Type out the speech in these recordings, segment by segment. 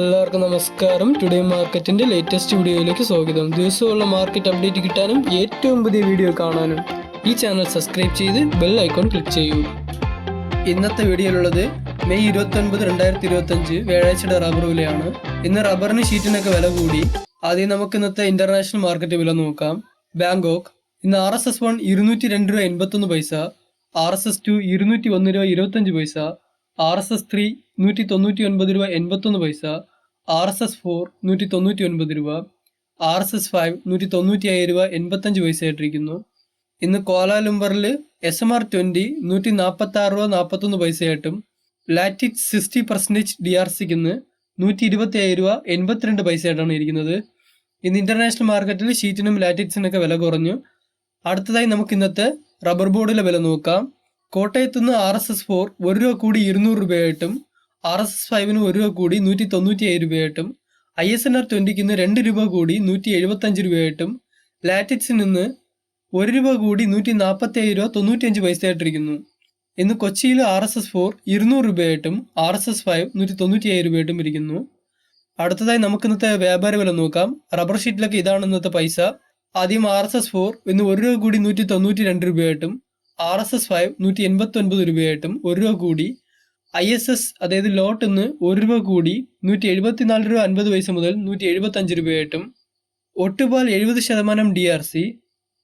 എല്ലാവർക്കും നമസ്കാരം. ടുഡേ മാർക്കറ്റിന്റെ ലേറ്റസ്റ്റ് വീഡിയോയിലേക്ക് സ്വാഗതം. ദിവസമുള്ള മാർക്കറ്റ് അപ്ഡേറ്റ് കിട്ടാനും ഏറ്റവും പുതിയ വീഡിയോ കാണാനും ഈ ചാനൽ സബ്സ്ക്രൈബ് ചെയ്ത് ബെൽ ഐക്കോൺ ക്ലിക്ക് ചെയ്യൂ. ഇന്നത്തെ വീഡിയോയിലുള്ളത് മെയ് ഇരുപത്തി ഒൻപത് രണ്ടായിരത്തി ഇരുപത്തി അഞ്ച് വ്യാഴാഴ്ചയുടെ റബ്ബർ വിലയാണ്. ഇന്ന് റബ്ബറിന് ഷീറ്റിനൊക്കെ വില കൂടി. ആദ്യം നമുക്ക് ഇന്നത്തെ ഇന്റർനാഷണൽ മാർക്കറ്റ് വില നോക്കാം. ബാങ്കോക്ക് ഇന്ന് ആർ എസ് എസ് വൺ ഇരുന്നൂറ്റി രണ്ട് രൂപ എൺപത്തൊന്ന് പൈസ ആർ എസ് എസ് ടു ഇരുന്നൂറ്റി ഒന്ന് രൂപ ഇരുപത്തഞ്ച് പൈസ ആർ എസ് എസ് ത്രീ നൂറ്റി തൊണ്ണൂറ്റി ഒൻപത് രൂപ എൺപത്തൊന്ന് പൈസ ആർ എസ് എസ് ഫോർ നൂറ്റി തൊണ്ണൂറ്റി ഒൻപത് രൂപ ആർ എസ് എസ് ഫൈവ് നൂറ്റി തൊണ്ണൂറ്റി അയ്യായിരം രൂപ എൺപത്തഞ്ച് പൈസ ആയിട്ടിരിക്കുന്നു. ഇന്ന് കോലാലുംബറിൽ എസ് എം ആർ ട്വന്റി നൂറ്റി നാൽപ്പത്തി ആറ് രൂപ നാൽപ്പത്തൊന്ന് പൈസയായിട്ടും latex sixty percentage D R സിക്ക് ഇന്ന് നൂറ്റി ഇരുപത്തി അയ്യായിരം രൂപ എൺപത്തിരണ്ട് പൈസയായിട്ടാണ് ഇരിക്കുന്നത്. ഇന്ന് ഇന്റർനാഷണൽ മാർക്കറ്റിൽ ഷീറ്റിനും ലാറ്റിക്സിനൊക്കെ വില കുറഞ്ഞു. അടുത്തതായി നമുക്ക് ഇന്നത്തെ റബ്ബർ ബോർഡിലെ വില നോക്കാം. കോട്ടയത്ത് നിന്ന് ആർ എസ് എസ് ഫോർ ഒരു രൂപ കൂടി ഇരുന്നൂറ് രൂപയായിട്ടും ആർ എസ് എസ് ഫൈവിന് ഒരു രൂപ കൂടി നൂറ്റി തൊണ്ണൂറ്റി ഏഴ് രൂപയായിട്ടും ഐ എസ് എൻ ആർ ട്വന്റിക്ക് ഇന്ന് രണ്ട് രൂപ കൂടി നൂറ്റി എഴുപത്തഞ്ച് രൂപയായിട്ടും ലാറ്റിക്സിൽ നിന്ന് ഒരു രൂപ കൂടി നൂറ്റി നാൽപ്പത്തി ഏഴ് രൂപ തൊണ്ണൂറ്റിയഞ്ച് പൈസയായിട്ടിരിക്കുന്നു. ഇന്ന് കൊച്ചിയിൽ ആർ എസ് എസ് ഫോർ ഇരുന്നൂറ് രൂപയായിട്ടും ആർ എസ് എസ് ഫൈവ് നൂറ്റി തൊണ്ണൂറ്റി ഏഴ് രൂപയായിട്ടും ഇരിക്കുന്നു. അടുത്തതായി നമുക്ക് ഇന്നത്തെ വ്യാപാര വില നോക്കാം. റബ്ബർ ഷീറ്റിലൊക്കെ ഇതാണ് ഇന്നത്തെ പൈസ. ആദ്യം ആർ എസ് എസ് ഫോർ ഇന്ന് ഒരു രൂപ കൂടി നൂറ്റി തൊണ്ണൂറ്റി രണ്ട് രൂപയായിട്ടും ആർ എസ് എസ് ഫൈവ് നൂറ്റി എൺപത്തി ഒൻപത് രൂപയായിട്ടും ഒരു രൂപ കൂടി. ഐ എസ് എസ് അതായത് ലോട്ട് ഇന്ന് ഒരു രൂപ കൂടി നൂറ്റി എഴുപത്തിനാല് രൂപ അൻപത് പൈസ മുതൽ നൂറ്റി എഴുപത്തി അഞ്ച് രൂപയായിട്ടും. ഒട്ടുപാൽ എഴുപത് ശതമാനം ഡി ആർ സി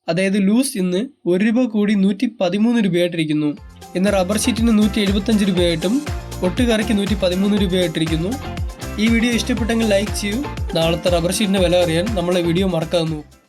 അതായത് ലൂസ് ഇന്ന് ഒരു രൂപ കൂടി നൂറ്റി പതിമൂന്ന് രൂപയായിട്ടിരിക്കുന്നു. ഇന്ന് റബ്ബർ ഷീറ്റിന് നൂറ്റി എഴുപത്തഞ്ച് രൂപയായിട്ടും ഒട്ടുകറിക്ക് നൂറ്റി പതിമൂന്ന് രൂപയായിട്ടിരിക്കുന്നു. ഈ വീഡിയോ ഇഷ്ടപ്പെട്ടെങ്കിൽ ലൈക്ക് ചെയ്യൂ. നാളത്തെ റബ്ബർ ഷീറ്റിന്റെ വില അറിയാൻ നമ്മളെ വീഡിയോ മറക്കാതെ നോക്കൂ.